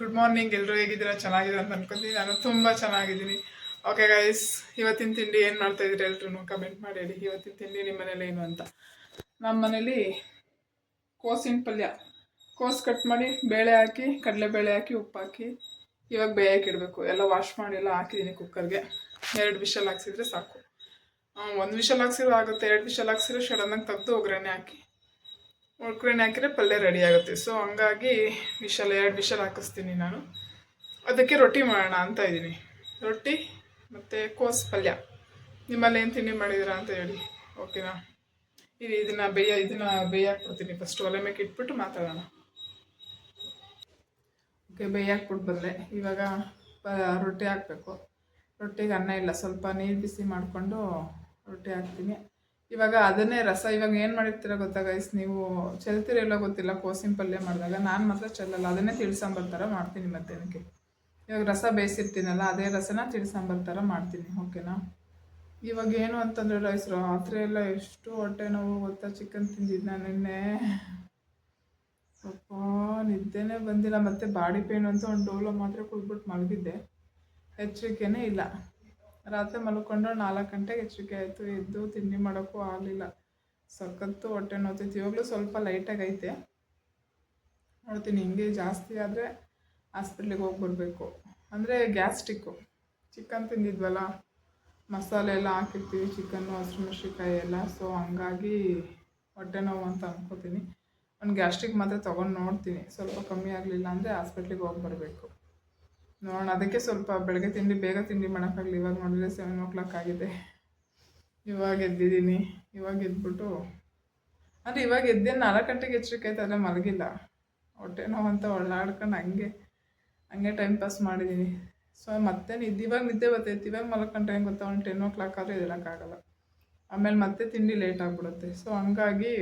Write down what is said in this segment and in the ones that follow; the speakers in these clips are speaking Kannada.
ಗುಡ್ ಮಾರ್ನಿಂಗ್ ಎಲ್ಲರೂ ಹೇಗಿದ್ದೀರಾ? ಚೆನ್ನಾಗಿದೆ ಅಂತ ಅನ್ಕೊಂತೀನಿ. ನಾನು ತುಂಬ ಚೆನ್ನಾಗಿದ್ದೀನಿ. ಓಕೆ ಗೈಸ್ ಇವತ್ತಿನ ತಿಂಡಿ ಏನು ಮಾಡ್ತಾ ಇದ್ದೀರಿ ಎಲ್ರು ಕಮೆಂಟ್ ಮಾಡಿ ಹೇಳಿ. ಇವತ್ತಿನ ತಿಂಡಿ ನಿಮ್ಮ ಮನೇಲಿ ಏನು ಅಂತ. ನಮ್ಮ ಮನೇಲಿ ಕೋಸಿನ ಪಲ್ಯ. ಕೋಸು ಕಟ್ ಮಾಡಿ ಬೇಳೆ ಹಾಕಿ, ಕಡಲೆಬೇಳೆ ಹಾಕಿ ಉಪ್ಪು ಹಾಕಿ ಇವಾಗ ಬೇಯಕ್ಕೆ ಇಡಬೇಕು. ಎಲ್ಲ ವಾಶ್ ಮಾಡಿ ಎಲ್ಲ ಹಾಕಿದ್ದೀನಿ ಕುಕ್ಕರ್ಗೆ ಎರಡು ವಿಷಲ್ ಹಾಕ್ಸಿದ್ರೆ ಸಾಕು. ಒಂದು ವಿಷಲ್ ಹಾಕ್ಸಿದ್ರೆ ಆಗುತ್ತೆ. ಎರಡು ವಿಷಲ್ ಹಾಕ್ಸಿರೋ ಸಡನ್ನಾಗಿ ತೆಗೆದು ಒಗ್ಗರಣೆ ಹಾಕಿ. ಒಗ್ಗರಣೆ ಹಾಕಿದ್ರೆ ಪಲ್ಯ ರೆಡಿ ಆಗುತ್ತೆ. ಸೊ ಹಂಗಾಗಿ ವಿಶಲ್ ಎರಡು ವಿಶಲ್ ಹಾಕಿಸ್ತೀನಿ ನಾನು. ಅದಕ್ಕೆ ರೊಟ್ಟಿ ಮಾಡೋಣ ಅಂತ ಇದ್ದೀನಿ. ರೊಟ್ಟಿ ಮತ್ತು ಕೋಸ್ ಪಲ್ಯ. ನಿಮ್ಮಲ್ಲಿ ಏನು ತಿಂಡಿ ಮಾಡಿದ್ದೀರಾ ಅಂತ ಹೇಳಿ. ಓಕೆನಾ ಇದು ಇದನ್ನು ಬೇಯ, ಇದನ್ನು ಬೇಯಾಕ್ಬಿಡ್ತೀನಿ ಫಸ್ಟ್ ಒಲೆ ಮೇಲೆ ಇಟ್ಬಿಟ್ಟು ಮಾತಾಡೋಣ. ಓಕೆ ಬೇಯಾಕ್ಬಿಟ್ಟು ಬಂದೆ. ಇವಾಗ ರೊಟ್ಟಿ ಹಾಕಬೇಕು. ರೊಟ್ಟಿಗೆ ಅನ್ನ ಇಲ್ಲ. ಸ್ವಲ್ಪ ನೀರು ಬಿಸಿ ಮಾಡಿಕೊಂಡು ರೊಟ್ಟಿ ಹಾಕ್ತೀನಿ. ಇವಾಗ ಅದನ್ನೇ ರಸ, ಇವಾಗ ಏನು ಮಾಡಿರ್ತೀರ ಗೊತ್ತಾ ಗೈಸ್ ನೀವು ಚೆಲ್ತಿರಲ್ಲ ಗೊತ್ತಿಲ್ಲ, ಕೋಸಿನ ಪಲ್ಯ ಮಾಡಿದಾಗ. ನಾನು ಮಾತ್ರ ಚೆಲ್ಲಲ್ಲ, ಅದನ್ನೇ ತಿಳಿಸಾಂಬಾರು ಥರ ಮಾಡ್ತೀನಿ ಮಧ್ಯಾಹ್ನಕ್ಕೆ. ಇವಾಗ ರಸ ಬೇಯಿಸಿರ್ತೀನಲ್ಲ, ಅದೇ ರಸನ ತಿಳಿಸಾಂಬಾರು ಥರ ಮಾಡ್ತೀನಿ, ಓಕೆನಾ? ಇವಾಗ ಏನು ಅಂತಂದರೆ ರೈಸ್ ರಾತ್ರಿ ಎಲ್ಲ ಎಷ್ಟು ಹೊಟ್ಟೆ ನೋವು ಗೊತ್ತಾ? ಚಿಕನ್ ತಿಂದಿದ್ದು ನಾನು ನಿನ್ನೆ. ಸ್ವಲ್ಪ ನಿದ್ದೆನೇ ಬಂದಿಲ್ಲ, ಮತ್ತೆ ಬಾಡಿ ಪೇನ್ ಅಂತ ಒಂದು ಡೋಲೋ ಮಾತ್ರ ಕುಡ್ಬಿಟ್ಟು ಮಲಗಿದ್ದೆ. ಎಚ್ಚರಿಕೆನೇ ಇಲ್ಲ. ರಾತ್ರಿ ಮಲ್ಕೊಂಡು ನಾಲ್ಕು ಗಂಟೆಗೆ ಎಚ್ಚರಿಕೆ ಆಯಿತು. ಎದ್ದು ತಿಂಡಿ ಮಾಡೋಕ್ಕೂ ಆಗಲಿಲ್ಲ. ಸಖತ್ತು ಹೊಟ್ಟೆ ನೋವ್ತೈತಿ ಇವಾಗಲೂ ಸ್ವಲ್ಪ ಲೈಟಾಗಿ ಐತೆ. ನೋಡ್ತೀನಿ, ಹಿಂಗೆ ಜಾಸ್ತಿ ಆದರೆ ಹಾಸ್ಪಿಟ್ಲಿಗೆ ಹೋಗಿ ಬರಬೇಕು. ಅಂದರೆ ಗ್ಯಾಸ್ಟಿಕ್ಕು. ಚಿಕನ್ ತಿಂದಿದ್ವಲ್ಲ, ಮಸಾಲೆ ಎಲ್ಲ ಹಾಕಿರ್ತೀವಿ ಚಿಕನ್ನು ಹಸಿಮೆಣ್ಸಿಕಾಯಿ ಎಲ್ಲ. ಸೊ, ಹಂಗಾಗಿ ಹೊಟ್ಟೆ ನೋವು ಅಂತ ಅಂದ್ಕೋತೀನಿ ಒಂದು ಗ್ಯಾಸ್ಟ್ರಿಕ್ ಮಾತ್ರ ತೊಗೊಂಡು ನೋಡ್ತೀನಿ. ಸ್ವಲ್ಪ ಕಮ್ಮಿ ಆಗಲಿಲ್ಲ ಅಂದರೆ ಹಾಸ್ಪಿಟ್ಲಿಗೆ ಹೋಗಿ ಬರಬೇಕು. ನೋಡೋಣ, ಅದಕ್ಕೆ ಸ್ವಲ್ಪ ಬೆಳಗ್ಗೆ ತಿಂಡಿ, ಬೇಗ ತಿಂಡಿ ಮಾಡೋಕ್ಕಾಗಲಿ ಇವಾಗ ನೋಡಿದ್ರೆ ಸೆವೆನ್ ಓ ಕ್ಲಾಕ್ ಆಗಿದೆ. ಇವಾಗ ಎದ್ದಿದ್ದೀನಿ. ಇವಾಗ ಎದ್ಬಿಟ್ಟು, ಅಂದರೆ ಇವಾಗ ಎದ್ದೆ ನಾಲ್ಕು ಗಂಟೆಗೆ ಎಚ್ಚರಿಕೆ ಆಯ್ತು, ಆದರೆ ಮಲಗಿಲ್ಲ. ಹೊಟ್ಟೆ ನೋವು ಅಂತ ಒಳ್ಳಾಡ್ಕೊಂಡು ಹಂಗೆ ಹಂಗೆ ಟೈಮ್ ಪಾಸ್ ಮಾಡಿದ್ದೀನಿ ಸೊ ಮತ್ತೆ ನಿದ್ದೆ ಇವಾಗ ನಿದ್ದೆ ಬರ್ತೈತಿ. ಇವಾಗ ಮಲ್ಕೊಂಡ್ರೆ ಹೆಂಗೆ ಗೊತ್ತಾ? ಒಂದು ಟೆನ್ ಓ ಕ್ಲಾಕ್ ಆದರೆ ಎದ್ದೇಳಕ್ಕಾಗಲ್ಲ ಆಮೇಲೆ ಮತ್ತೆ ತಿಂಡಿ ಲೇಟ್ ಆಗಿಬಿಡುತ್ತೆ. ಸೊ ಹಂಗಾಗಿ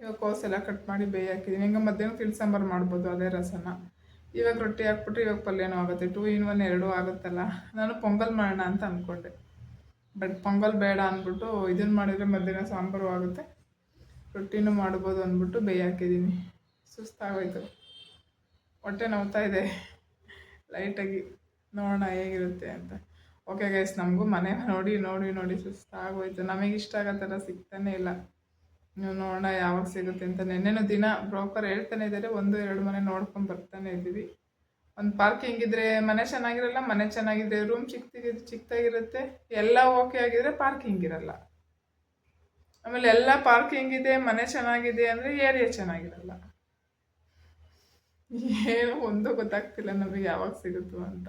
ಇವಾಗ ಕೋಸೆಲ್ಲ ಕಟ್ ಮಾಡಿ ಬೇಯಿ ಹಾಕಿದ್ದೀನಿ ಹಿಂಗೆ ಮಧ್ಯಾಹ್ನ ತಿಳಿ ಸಾಂಬಾರು ಮಾಡ್ಬೋದು, ಅದೇ ರಸನ. ಇವಾಗ ರೊಟ್ಟಿ ಹಾಕ್ಬಿಟ್ರೆ ಇವಾಗ ಪಲ್ಯನೂ ಆಗುತ್ತೆ. ಟೂ ಇನ್ ಒನ್ ಎರಡೂ ಆಗುತ್ತಲ್ಲ. ನಾನು ಪೊಂಗಲ್ ಮಾಡೋಣ ಅಂತ ಅಂದ್ಕೊಂಡೆ ಬಟ್ ಪೊಂಗಲ್ ಬೇಡ ಅಂದ್ಬಿಟ್ಟು ಇದನ್ನು ಮಾಡಿದರೆ ಮಧ್ಯಾಹ್ನ ಸಾಂಬಾರು ಆಗುತ್ತೆ. ರೊಟ್ಟಿನೂ ಮಾಡ್ಬೋದು ಅಂದ್ಬಿಟ್ಟು ಬೇಯಿ ಹಾಕಿದ್ದೀನಿ ಸುಸ್ತಾಗೋಯ್ತು. ಹೊಟ್ಟೆ ನೋವ್ತಾ ಇದೆ. ಲೈಟಾಗಿ ನೋಡೋಣ ಹೇಗಿರುತ್ತೆ ಅಂತ. ಓಕೆ ಗೈಸ್ ನಮಗೂ ಮನೆ ನೋಡಿ ನೋಡಿ ನೋಡಿ ಸುಸ್ತಾಗೋಯ್ತು. ನಮಗೆ ಇಷ್ಟ ಆಗೋ ಥರ ಸಿಗ್ತಾನೆ ಇಲ್ಲ. ನೋಡೋಣ ಯಾವಾಗ ಸಿಗುತ್ತೆ ಅಂತ. ನೆನ್ನೆನೂ ದಿನ ಬ್ರೋಕರ್ ಹೇಳ್ತಾನೆ ಇದ್ದಾರೆ, ಒಂದು, ಎರಡು ಮನೆ ನೋಡ್ಕೊಂಡು ಬರ್ತಾನೆ ಇದ್ದೀವಿ. ಒಂದು ಪಾರ್ಕಿಂಗ್ ಇದ್ರೆ ಮನೆ ಚೆನ್ನಾಗಿರಲ್ಲ, ಮನೆ ಚೆನ್ನಾಗಿದೆ ರೂಮ್ ಚಿಕ್ಕದಿಗೆ ಚಿಕ್ಕದಾಗಿರುತ್ತೆ ಎಲ್ಲ ಓಕೆ ಆಗಿದ್ರೆ ಪಾರ್ಕಿಂಗ್ ಇರಲ್ಲ ಆಮೇಲೆ ಎಲ್ಲ ಪಾರ್ಕಿಂಗ್ ಇದೆ ಮನೆ ಚೆನ್ನಾಗಿದೆ ಅಂದರೆ ಏರಿಯಾ ಚೆನ್ನಾಗಿರಲ್ಲ. ಏನು ಒಂದು ಗೊತ್ತಾಗ್ತಿಲ್ಲ ನಮಗೆ ಯಾವಾಗ ಸಿಗುತ್ತೋ ಅಂತ.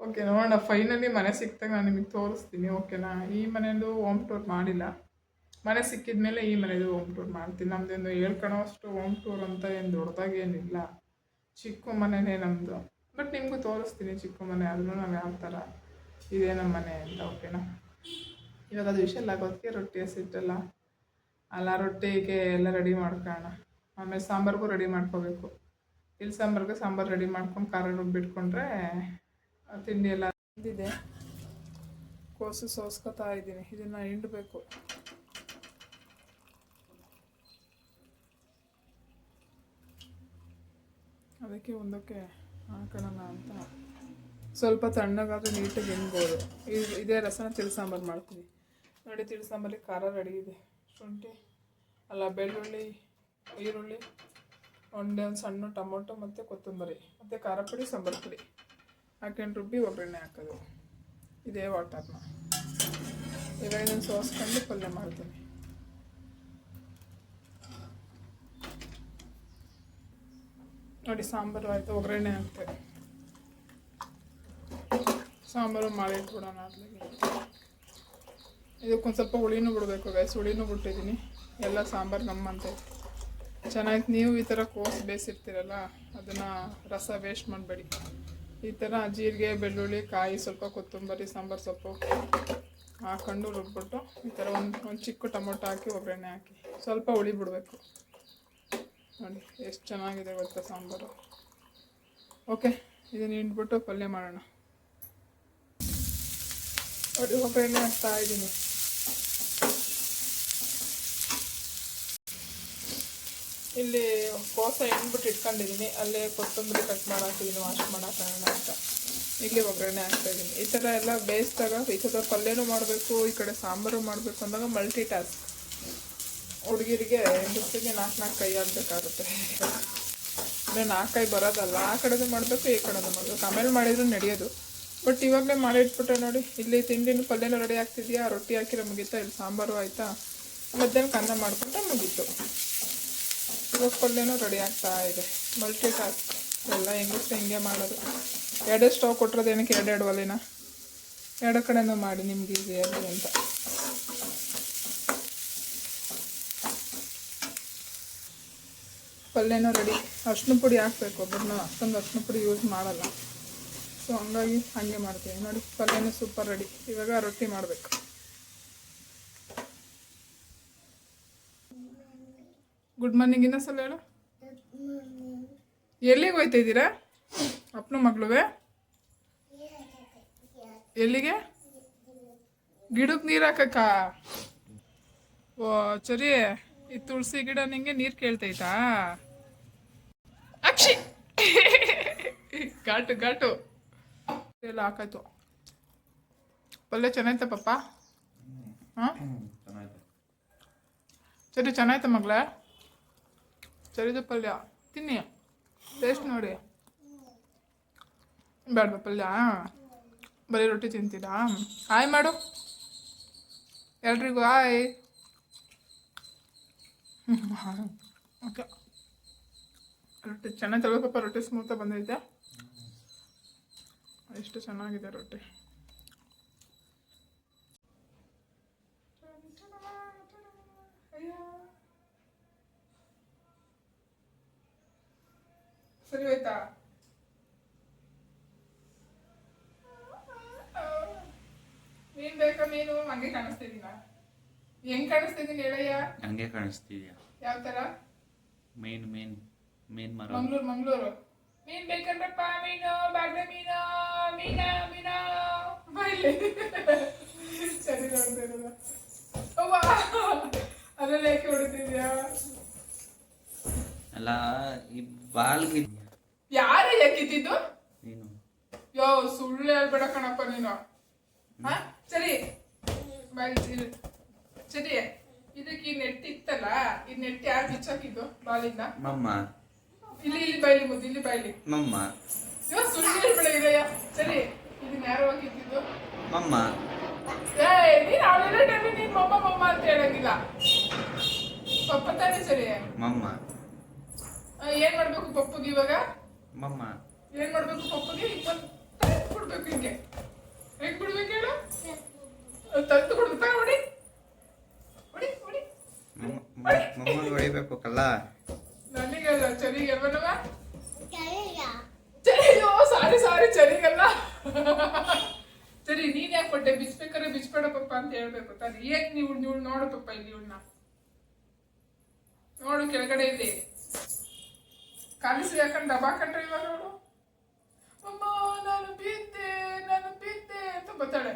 ಓಕೆ ನೋಡೋಣ. ಫೈನಲಿ ಮನೆ ಸಿಕ್ತಾಗ ನಾನು ನಿಮಗೆ ತೋರಿಸ್ತೀನಿ ಓಕೆನಾ ಈ ಮನೆಯಲ್ಲೂ ಹೋಮ್ ಟೂರ್ ಮಾಡಿಲ್ಲ. ಮನೆ ಸಿಕ್ಕಿದ ಮೇಲೆ ಈ ಮನೆದು ಹೋಮ್ ಟೂರ್ ಮಾಡ್ತೀನಿ. ನಮ್ಮದೇನು ಹೇಳ್ಕೊಳೋ ಅಷ್ಟು ಹೋಮ್ ಟೂರ್ ಅಂತ ಏನು ದೊಡ್ಡದಾಗೇನಿಲ್ಲ ಚಿಕ್ಕ ಮನೆನೇ ನಮ್ಮದು ಬಟ್ ನಿಮಗೂ ತೋರಿಸ್ತೀನಿ ಚಿಕ್ಕ ಮನೆ ಆದ್ರೂ ನಾವು ಯಾವ ಥರ ಇದೇ ನಮ್ಮ ಮನೆ ಅಂತ ಓಕೆನಾ ಇವಾಗ ಅದು ವಿಷಲ್ ಆಗೋದಕ್ಕೆ ರೊಟ್ಟಿ ಹಸಿಟ್ಟಲ್ಲ ಅಲ್ಲ, ರೊಟ್ಟಿಗೆ ಎಲ್ಲ ರೆಡಿ ಮಾಡ್ಕೊಳ್ಳೋಣ ಆಮೇಲೆ ಸಾಂಬಾರಿಗೂ ರೆಡಿ ಮಾಡ್ಕೋಬೇಕು. ಇಲ್ಲಿ ಸಾಂಬಾರ್ಗೆ ಸಾಂಬಾರು ರೆಡಿ ಮಾಡ್ಕೊಂಡು ಖಾರ ರುಬ್ಬಿಟ್ಕೊಂಡ್ರೆ ತಿಂಡಿ ಎಲ್ಲ ಇದೆ. ಕೋಸು ಸೋಸ್ಕೊತಾ ಇದ್ದೀನಿ. ಇದನ್ನು ಹಿಂಡಬೇಕು. ಅದಕ್ಕೆ ಒಂದಕ್ಕೆ ಹಾಕೋಣ ಅಂತ. ಸ್ವಲ್ಪ ತಣ್ಣಗಾದ್ರೆ ನೀಟಾಗಿ ಹಿಂಡ್ಬೋದು ಇದು ಇದೇ ರಸನ ತಿಳಿ ಮಾಡ್ತೀನಿ ನೋಡಿ ತಿಳಿ ಸಾಂಬಾರಿಗೆ ಖಾರ ರೆಡಿ ಇದೆ. ಶುಂಠಿ, ಅಲ್ಲ, ಬೆಳ್ಳುಳ್ಳಿ, ಈರುಳ್ಳಿ, ಒಂದೇ ಒಂದು ಸಣ್ಣ ಟೊಮೊಟೊ ಮತ್ತು ಕೊತ್ತಂಬರಿ, ಮತ್ತು ಖಾರ ಪುಡಿ, ಸಾಂಬಾರು ಪುಡಿ. ಹಾಕೊಂಡು ರುಬ್ಬಿ ಒಗ್ಗರಣೆ ಹಾಕೋದು. ಇದೇ ವಾಟರ್ನ. ಇವಾಗ ಇದನ್ನು ಸೋಸ್ಕೊಂಡು ಪಲ್ಯ ಮಾಡ್ತೀನಿ. ನೋಡಿ, ಸಾಂಬಾರು ಆಯಿತು, ಒಗ್ಗರಣೆ ಅಂತೆ ಸಾಂಬಾರು ಮಾಡಿಟ್ಬಿಡೋಣ ಅದ್ಲಾಗೆ ಇದಕ್ಕೊಂದು ಸ್ವಲ್ಪ ಹುಳಿನೂ ಬಿಡಬೇಕು ಗೈಸ್ ಹುಳಿನೂ ಬಿಟ್ಟಿದ್ದೀನಿ. ಎಲ್ಲ ಸಾಂಬಾರು ನಮ್ಮಂತೆ. ಚೆನ್ನಾಗಿ ನೀವು ಈ ಥರ ಕೋಸು ಬೇಯಿಸಿರ್ತೀರಲ್ಲ, ಅದನ್ನು ರಸ ವೇಸ್ಟ್ ಮಾಡಬೇಡಿ. ಈ ಥರ ಜೀರಿಗೆ, ಬೆಳ್ಳುಳ್ಳಿ, ಕಾಯಿ, ಸ್ವಲ್ಪ ಕೊತ್ತಂಬರಿ, ಸಾಂಬಾರು ಸೊಪ್ಪು ಹಾಕೊಂಡು ರುಬ್ಬಿಟ್ಟು ಈ ಥರ ಒಂದು ಒಂದು ಚಿಕ್ಕ ಟೊಮೊಟೊ ಹಾಕಿ, ಒಗ್ಗರಣೆ ಹಾಕಿ. ಸ್ವಲ್ಪ ಹುಳಿ ಬಿಡಬೇಕು. ನೋಡಿ, ಎಷ್ಟು ಚೆನ್ನಾಗಿದೆ ಗೊತ್ತಾ ಸಾಂಬಾರು. ಓಕೆ ಇದನ್ನು ಹಿಂಡ್ಬಿಟ್ಟು ಪಲ್ಯ ಮಾಡೋಣ. ನೋಡಿ ಒಗ್ಗರಣೆ ಹಾಕ್ತಾ ಇದ್ದೀನಿ. ಇಲ್ಲಿ ಕೋಸ ಎಣ್ಬಿಟ್ಟು ಇಟ್ಕೊಂಡಿದ್ದೀನಿ. ಅಲ್ಲೇ ಕೊತ್ತಂಬರಿ ಕಟ್ ಮಾಡಾಕಿದ್ದೀನಿ ವಾಶ್ ಮಾಡೋಕ್ಕಾಗಲ್ಲ ಅಂತ. ಇಲ್ಲಿ ಒಗ್ಗರಣೆ ಹಾಕ್ತಾಯಿದ್ದೀನಿ ಈ ಥರ ಎಲ್ಲ ಬೇಯಿಸಿದಾಗ ಈ ಥರ ಪಲ್ಯನೂ ಮಾಡಬೇಕು, ಈ ಕಡೆ ಸಾಂಬಾರು ಮಾಡಬೇಕು ಅಂದಾಗ ಮಲ್ಟಿ ಟಾಸ್ಕ್ ಹುಡುಗಿರಿಗೆ ಹೆಸರಿಗೆ ನಾಲ್ಕು ನಾಲ್ಕು ಕೈ ಆಗಬೇಕಾಗುತ್ತೆ. ಅಂದರೆ ನಾಲ್ಕು ಕೈ ಬರೋದಲ್ಲ, ಆ ಕಡೆದು ಮಾಡಬೇಕು, ಈ ಕಡೆದು ಮಾಡಬೇಕು. ಆಮೇಲೆ ಮಾಡಿದ್ರು ನಡೆಯೋದು. ಬಟ್ ಇವಾಗಲೇ ಮಾಡಿಟ್ಬಿಟ್ಟೆ ನೋಡಿ. ಇಲ್ಲಿ ತಿಂಡಿನ ಪಲ್ಯನೂ ರೆಡಿ ಆಗ್ತಿದೆಯಾ? ರೊಟ್ಟಿ ಹಾಕಿರೋ ಮುಗೀತಾ ಇಲ್ಲಿ, ಸಾಂಬಾರು ಆಯಿತಾ? ಮಧ್ಯಾಹ್ನ ಅನ್ನ ಮಾಡ್ಕೊಂಡ್ರೆ ಮುಗೀತು. ಇವಾಗ ಪಲ್ಯನೂ ರೆಡಿ ಆಗ್ತಾ ಇದೆ. ಮಲ್ಟಿ ಟಾಸ್ಕ್ ಎಲ್ಲ ಹೆಂಗಸ್ರು ಹಿಂಗೆ ಮಾಡೋದು. ಎರಡೇ ಸ್ಟವ್ ಕೊಟ್ಟಿರೋದು ಏನಕ್ಕೆ? ಎರಡೆರಡು ಒಲೆನ? ಎರಡು ಕಡೆನೂ ಮಾಡಿ ನಿಮ್ಗೆ ಈಸಿ ಆಗಲಿ ಅಂತ. ಪಲ್ಯನೂ ರೆಡಿ ಅರ್ಶಿನ ಪುಡಿ ಹಾಕ್ಬೇಕು. ಒಬ್ಬರನ್ನ ಅಷ್ಟೊಂದು ಅರ್ಶಿನ ಪುಡಿ ಯೂಸ್ ಮಾಡಲ್ಲ. ಸೊ ಹಂಗಾಗಿ ಹಾಗೆ ಮಾಡ್ತೀವಿ. ನೋಡಿ, ಪಲ್ಯನೂ ಸೂಪರ್ ರೆಡಿ ಇವಾಗ ರೊಟ್ಟಿ ಮಾಡಬೇಕು. ಗುಡ್ ಮಾರ್ನಿಂಗ್ ಇನ್ನೊಂದ್ಸಲ ಹೇಳು. ಎಲ್ಲಿಗೆ ಹೋಯ್ತಾ ಇದ್ದೀರಾ? ಅಪ್ಪನ ಮಗಳುವೆ? ಎಲ್ಲಿಗೆ? ಗಿಡಕ್ಕೆ ನೀರು ಹಾಕಕ್ಕ? ಓ, ಚರಿ, ಈ ತುಳಸಿ ಗಿಡ ನಿಂಗೆ ನೀರು ಕೇಳ್ತೈತಾ ಅಕ್ಷಿ. ಘಾಟು ಘಾಟು. ಎಲ್ಲ ಹಾಕಾಯ್ತು. ಪಲ್ಯ ಚೆನ್ನಾಯ್ತ ಪಪ್ಪ? ಹಾಂ? ಸರಿ, ಚೆನ್ನಾಯ್ತ ಮಗಳೇ? ಸರಿದು ಪಲ್ಯ. ತಿನ್ನಿ. ಟೇಸ್ಟ್ ನೋಡಿ. ಬೇಡ ಪಲ್ಯ? ಬರೀ ರೊಟ್ಟಿ ತಿಂತೀರಾ? ಹಾಯ್ ಮಾಡು. ಎಲ್ರಿಗೂ ಹಾಯ್. ಓಕೆ ರೊಟ್ಟಿ ಚೆನ್ನಾಗಿ ತಗೋ ಪಾಪ ರೊಟ್ಟಿ ಸ್ಮೂತ ಬಂದೈತೆ ಎಷ್ಟು ಚೆನ್ನಾಗಿದೆ ರೊಟ್ಟಿ. ಸರಿ ಹೋಯ್ತಾ? ನೀನ್ ಬೇಕಾ ನೀನು ಹಂಗೆ ಕಾಣಿಸ್ತಿದೀನ. ಹೆಂಗ್ ಕಾಣಿಸ್ತಿದೀನಿ ಹೇಳಯ್ಯ? ಹಂಗೆ ಕಾಣಿಸ್ತಿದ್ಯಾ. ಯಾವ ತರ ಮೇನ್ ಮೇನ್. ಮೇನ್ ಮರ. ಮಂಗ್ಳೂರು ಮಂಗ್ಳೂರು. ಮೀನ್ ಬೇಕಂದ್ರಪ್ಪ ಮೀನು ಬಾಗ್ಲೆ ಮೀನು ಮೀನ ಮೀನ. ಸರಿ ಅದೆಲ್ಲ ಯಾಕೆ ಹೊಡಿತಿದ್ಯಾ? ಅಲ್ಲ ಈ ಬಾಲ್ಗೆ ಯಾರು ಯಾಕಿತ್ತಿದ್ದು ನೀನು ಯೋ ಸುಳ್ಳು ಹೇಳ್ಬೇಡ ಕಣಪ್ಪ ನೀನು. ಹಾ? ಸರಿ. ಸರಿ. ಇದಕ್ಕೆ ಈ ನೆಟ್ ಇತ್ತಲ್ಲ ಈ ನೆಟ್ ಯಾರು ಬಿಚ್ಚಾಕಿದ್ದು ಬಾಲಿಂದ? ಮಮ್ಮ. ಇಲ್ಲಿ ಇಲ್ಲಿ ಬೈಲಿ ಮುದ್ದು ಇಲ್ಲಿ ಬೈಲಿ. ಮಮ್ಮ. ಯೋ ಸುಳ್ಳು ಹೇಳ್ಬೇಡ ಇದೆಯಾ ಸರಿ ಇದು ನೇರವಾಗಿ ಇದ್ದಿದ್ದು ಮಮ್ಮ. ಏ ನೀನ್ ಅವಳೆಲ್ಲ ಟೈಮಿ ನೀನ್ ಮಮ್ಮ ಮಮ್ಮ ಅಂತ ಹೇಳಂಗಿಲ್ಲ. ಪಪ್ಪ ತಾನೇ ಸರಿ. ಮಮ್ಮ. ಏನ್ ಮಾಡ್ಬೇಕು ಪಪ್ಪಗೆ ಇವಾಗ? ಮಮ್ಮ. ಏನ್ ಮಾಡ್ಬೇಕು ಪಪ್ಪುಗೆ? ಇಪ್ಪತ್ತು ಕೊಡ್ಬೇಕು ಹಿಂಗೆ. ಹೆಂಗ್ ಬಿಡ್ಬೇಕು ಹೇಳು? ತಂದು ಕೊಡ್ಬೇಕು? ಹೊಡಿ. ಹೊಡಿ ಹೊಡಿ. ಮಮ್ಮನ ಹೊಡಿಬೇಕು ಕಲ್ಲ. ಚರಿಗೆ ಬನ್ನವ ಓ ಸಾರಿ ಸಾರಿ ಚರಿಗಲ್ಲ ಸರಿ ನೀನ್ ಯಾಕೆ ಕೊಟ್ಟೆ ಬಿಚ್ಬೇಕಾದ್ರೆ ಬಿಚ್ಬೇಡ ಪಪ್ಪ ಅಂತ ಹೇಳ್ಬೇಕು. ತಾನೆ ಏನ್ ನೀವು ನೀವು ನೋಡು ಪಪ್ಪ ಇಲ್ಲಿ ಇವ್ಳನ್ನ ನೋಡು ಕೆಳಗಡೆ ಇಲ್ಲಿ. ಕಾಲಿಸಿ ಯಾಕಂಡ್ ಡಬ್ಬಾ ಕಂಡ್ರೆ ಇವಾಗ ನೋಡು? ಅಮ್ಮ ನಾನು ಬಿದ್ದೆ ನಾನು ಬಿದ್ದೆ ಅಂತ ಬರ್ತಾಳೆ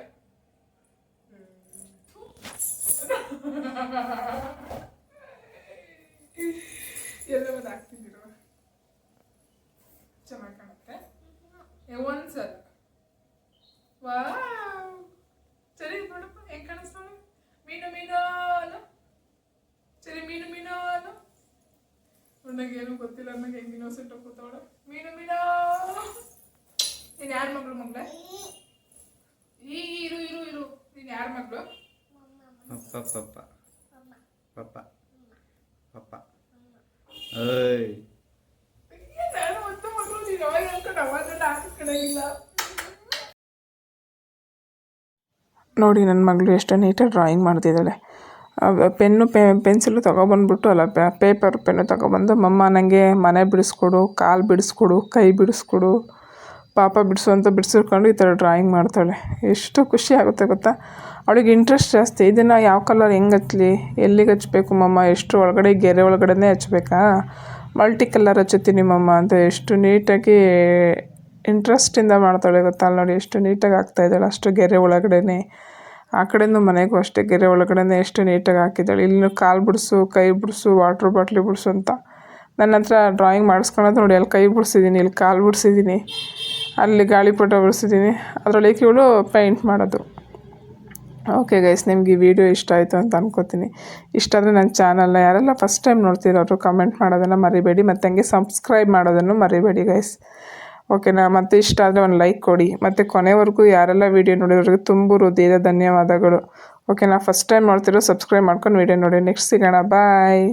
ಎಲ್ಲ ಒಂದು ಹಾಕ್ತಿದ್ದೀರುವ ಚೆನ್ನಾಗಿ ಕಾಣುತ್ತೆ ಏ, ಒಂದ್ಸಲ ಸರ್. ಸರಿ, ನೋಡಪ್ಪ, ಹೆಂಗ್ ಕಾಣಿಸ್ತಾಳೆ ಮೀನು ಮೀನು ಅನ್ನು ಸರಿ, ಮೀನು ಮೀನು ಅನ್ನು ನನಗೆ ಏನು ಗೊತ್ತಿಲ್ಲ ನನಗೆ ಹೆಂಗೆ ಇನ್ನೋಸೆಂಟ್ ಮೀನು, ಮೀನಾ ನೀನ್ ಯಾರ ಮಗಳು ಮಗಳೇ? ಈಗ ಇರು ಇರು ಇರು. ನೀನ್ ಯಾರ ಮಗಳು? ಪಪ್ಪ ಪಪ್ಪ. ಪಪ್ಪ. ಪಪ್ಪ. ಏಯ್ ನಾನು ಒಂದು ಮಗಳು ನೀನು ಅವಾಗ ಹೇಳ್ಕೊಂಡು ನೋಡಿ ನನ್ನ ಮಗಳು ಎಷ್ಟು ನೀಟಾಗಿ ಡ್ರಾಯಿಂಗ್ ಮಾಡ್ತಿದ್ದಾಳೆ. ಪೆನ್ನು, ಪೆ, ಪೆನ್ಸಿಲು ತೊಗೊಬಂದ್ಬಿಟ್ಟು ಅಲ್ಲ ಪೇಪರ್ ಪೆನ್ನು ತೊಗೊಬಂದು, ಮಮ್ಮ ನನಗೆ ಮನೆ ಬಿಡಿಸ್ಕೊಡು, ಕಾಲು ಬಿಡಿಸ್ಕೊಡು, ಕೈ ಬಿಡಿಸ್ಕೊಡು, ಪಾಪ ಬಿಡಿಸು ಅಂತ ಬಿಡಿಸ್ಕೊಂಡು ಈ ಥರ ಡ್ರಾಯಿಂಗ್ ಮಾಡ್ತಾಳೆ. ಎಷ್ಟು ಖುಷಿ ಆಗುತ್ತೆ ಗೊತ್ತಾ? ಅವಳಿಗೆ ಇಂಟ್ರೆಸ್ಟ್ ಜಾಸ್ತಿ. ಇದನ್ನು ಯಾವ ಕಲರ್ ಹೆಂಗೆ ಹಚ್ಚಲಿ ಎಲ್ಲಿಗೆ ಹಚ್ಚಬೇಕು ಮಮ್ಮ? ಎಷ್ಟು ಒಳಗಡೆ, ಗೆರೆ ಒಳಗಡೆನೇ ಹಚ್ಬೇಕಾ? ಮಲ್ಟಿ ಕಲರ್ ಹಚ್ಚುತ್ತೀನಿ ಮಮ್ಮ ಅಂತ ಎಷ್ಟು ನೀಟಾಗಿ ಇಂಟ್ರೆಸ್ಟಿಂದ ಮಾಡ್ತಾಳೆ ಗೊತ್ತಲ್ಲ ನೋಡಿ ಎಷ್ಟು ನೀಟಾಗಿ ಆಗ್ತಾ ಇದ್ದಾಳೆ. ಅಷ್ಟು ಗೆರೆ ಒಳಗಡೆನೆ. ಆ ಕಡೆಯೂ ಮನೆಗೂ ಅಷ್ಟೇ ಗೆರೆ ಒಳಗಡೆನೆ ಎಷ್ಟು ನೀಟಾಗಿ ಹಾಕಿದ್ದಾಳೆ. ಇಲ್ಲಿ ಕಾಲು ಬಿಡಿಸು, ಕೈ ಬಿಡಿಸು ವಾಟ್ರ್ ಬಾಟ್ಲಿ ಬಿಡಿಸು ಅಂತ. ನನ್ನ ಹತ್ರ ಡ್ರಾಯಿಂಗ್ ಮಾಡಿಸ್ಕೊಳೋದು ನೋಡಿ. ಅಲ್ಲಿ ಕೈ ಬಿಡಿಸಿದ್ದೀನಿ, ಇಲ್ಲಿ ಕಾಲು ಬಿಡಿಸಿದ್ದೀನಿ, ಅಲ್ಲಿ ಗಾಳಿಪಟ ಬಿಡಿಸಿದ್ದೀನಿ. ಅದರೊಳಗೆ ಇವಳು ಪೇಂಟ್ ಮಾಡೋದು. ಓಕೆ ಗೈಸ್ ನಿಮ್ಗೆ ಈ ವಿಡಿಯೋ ಇಷ್ಟ ಆಯಿತು ಅಂತ ಅನ್ಕೋತೀನಿ. ಇಷ್ಟ ಆದರೆ ನನ್ನ ಚಾನಲ್ನ ಯಾರೆಲ್ಲ ಫಸ್ಟ್ ಟೈಮ್ ನೋಡ್ತಿರೋರು ಕಮೆಂಟ್ ಮಾಡೋದನ್ನು ಮರಿಬೇಡಿ, ಮತ್ತು ಹಂಗೆ ಸಬ್ಸ್ಕ್ರೈಬ್ ಮಾಡೋದನ್ನು ಮರಿಬೇಡಿ ಗೈಸ್ ಓಕೆನಾ ಮತ್ತು ಇಷ್ಟ ಆದರೆ ಒಂದು ಲೈಕ್ ಕೊಡಿ. ಮತ್ತು ಕೊನೆವರೆಗೂ ಯಾರೆಲ್ಲ ವೀಡಿಯೋ ನೋಡಿರೋರಿಗೆ ತುಂಬ ಹೃದಯದ ಧನ್ಯವಾದಗಳು. ಓಕೆನಾ ಫಸ್ಟ್ ಟೈಮ್ ನೋಡ್ತಿರೋ ಸಬ್ಸ್ಕ್ರೈಬ್ ಮಾಡ್ಕೊಂಡು ವೀಡಿಯೋ ನೋಡಿ. ನೆಕ್ಸ್ಟ್ ಸಿಗೋಣ. ಬಾಯ್